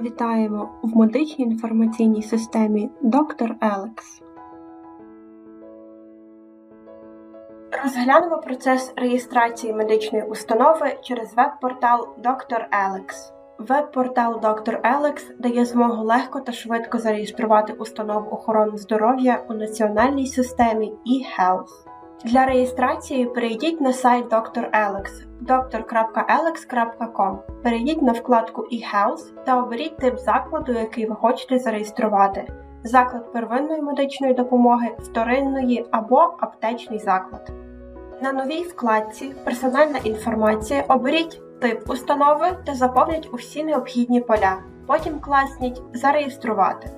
Вітаємо в медичній інформаційній системі Доктор Елекс. Розглянемо процес реєстрації медичної установи через веб-портал Доктор Елекс. Веб-портал Доктор Елекс дає змогу легко та швидко зареєструвати установу охорони здоров'я у національній системі eHealth. Для реєстрації перейдіть на сайт Dr. Alex dr.alex.com. Перейдіть на вкладку eHealth та оберіть тип закладу, який ви хочете зареєструвати: заклад первинної медичної допомоги, вторинної або аптечний заклад. На новій вкладці Персональна інформація оберіть тип установи та заповніть усі необхідні поля. Потім класніть Зареєструвати.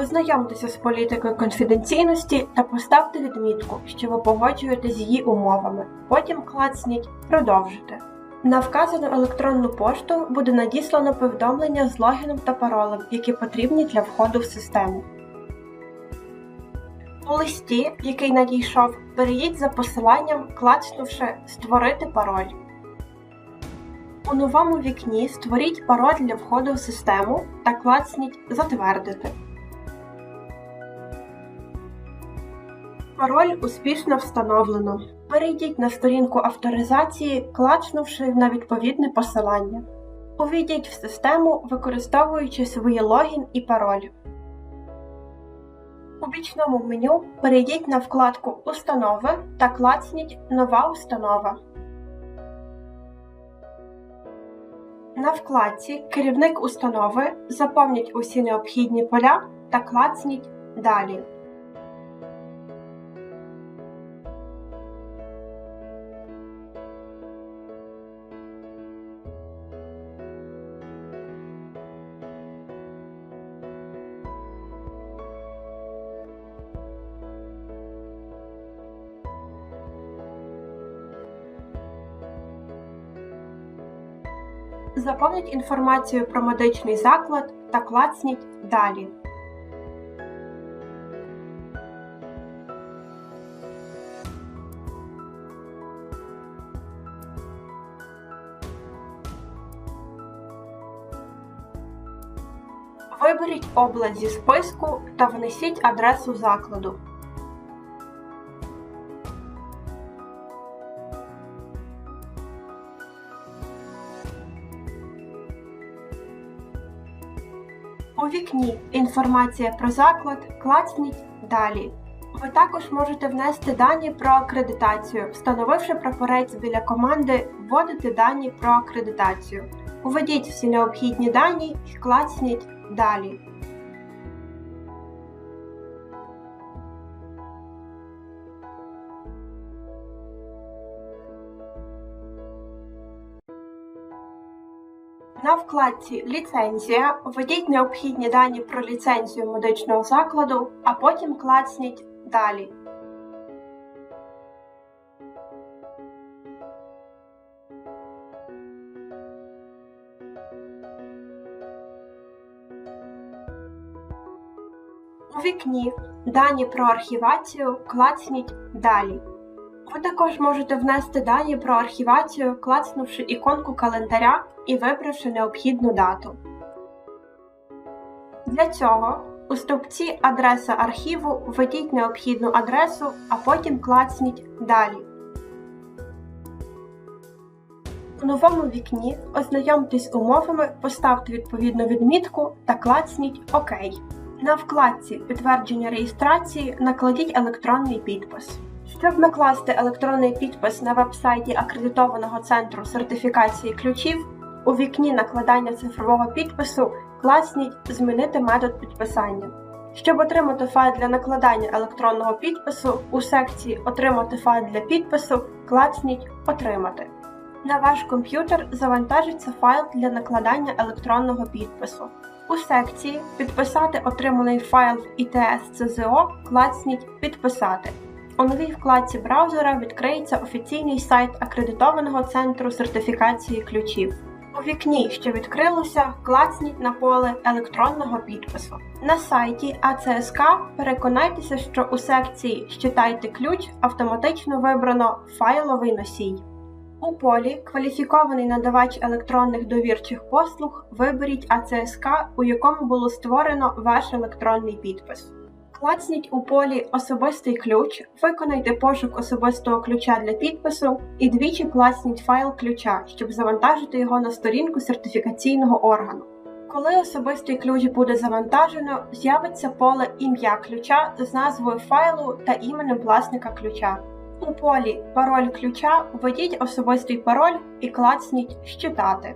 Ознайомтеся з політикою конфіденційності та поставте відмітку, що ви погоджуєтесь з її умовами. Потім клацніть Продовжити. На вказану електронну пошту буде надіслано повідомлення з логіном та паролем, які потрібні для входу в систему. У листі, який надійшов, перейдіть за посиланням, клацнувши Створити пароль. У новому вікні створіть пароль для входу в систему та клацніть Затвердити. Пароль успішно встановлено. Перейдіть на сторінку авторизації, клацнувши на відповідне посилання. Увійдіть в систему, використовуючи свої логін і пароль. У бічному меню перейдіть на вкладку Установи та клацніть Нова установа. На вкладці Керівник установи заповніть усі необхідні поля та клацніть Далі. Заповніть інформацію про медичний заклад та клацніть Далі. Виберіть область зі списку та внесіть адресу закладу. У вікні Інформація про заклад клацніть Далі. Ви також можете внести дані про акредитацію, встановивши прапорець біля команди Вводити дані про акредитацію. Введіть всі необхідні дані і клацніть Далі. На вкладці Ліцензія введіть необхідні дані про ліцензію медичного закладу, а потім клацніть Далі. У вікні Дані про архівацію клацніть Далі. Ви також можете внести дані про архівацію, клацнувши іконку календаря і вибравши необхідну дату. Для цього у стовпці Адреса архіву введіть необхідну адресу, а потім клацніть Далі. У новому вікні ознайомтесь з умовами, поставте відповідну відмітку та клацніть ОК. На вкладці Підтвердження реєстрації накладіть електронний підпис. Щоб накласти електронний підпис на веб-сайті акредитованого центру сертифікації ключів, у вікні накладання цифрового підпису класніть Змінити метод підписання. Щоб отримати файл для накладання електронного підпису, у секції Отримати файл для підпису клацніть Отримати. На ваш комп'ютер завантажиться файл для накладання електронного підпису. У секції Підписати отриманий файл в ІТС ЦЗО клацніть Підписати. У новій вкладці браузера відкриється офіційний сайт акредитованого центру сертифікації ключів. У вікні, що відкрилося, клацніть на поле електронного підпису. На сайті АЦСК переконайтеся, що у секції Щитайте ключ автоматично вибрано файловий носій. У полі Кваліфікований надавач електронних довірчих послуг виберіть АЦСК, у якому було створено ваш електронний підпис. Клацніть у полі Особистий ключ, виконайте пошук особистого ключа для підпису і двічі клацніть файл ключа, щоб завантажити його на сторінку сертифікаційного органу. Коли особистий ключ буде завантажено, з'явиться поле ім'я ключа з назвою файлу та іменем власника ключа. У полі Пароль ключа введіть особистий пароль і клацніть Щитати.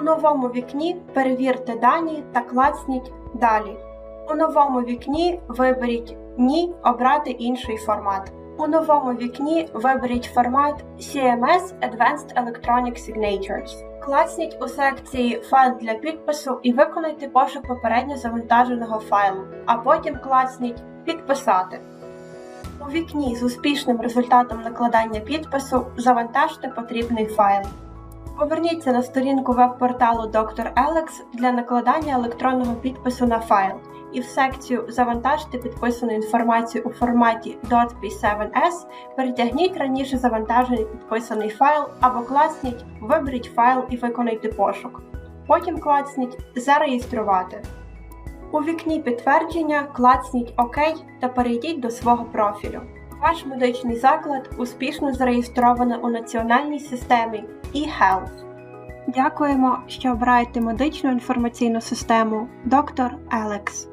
У новому вікні перевірте дані та клацніть Далі. У новому вікні виберіть Ні обрати інший формат. У новому вікні виберіть формат CMS Advanced Electronic Signatures. Класніть у секції Файл для підпису і виконайте пошук попередньо завантаженого файлу, а потім класніть Підписати. У вікні з успішним результатом накладання підпису завантажте потрібний файл. Поверніться на сторінку веб-порталу Dr. Alex для накладання електронного підпису на файл і в секцію Завантажити підписану інформацію у форматі .p7s перетягніть раніше завантажений підписаний файл або класніть Виберіть файл і виконайте пошук. Потім клацніть Зареєструвати. У вікні підтвердження клацніть ОК та перейдіть до свого профілю. Ваш медичний заклад успішно зареєстровано у національній системі eHealth. Дякуємо, що обираєте медичну інформаційну систему Dr. Alex.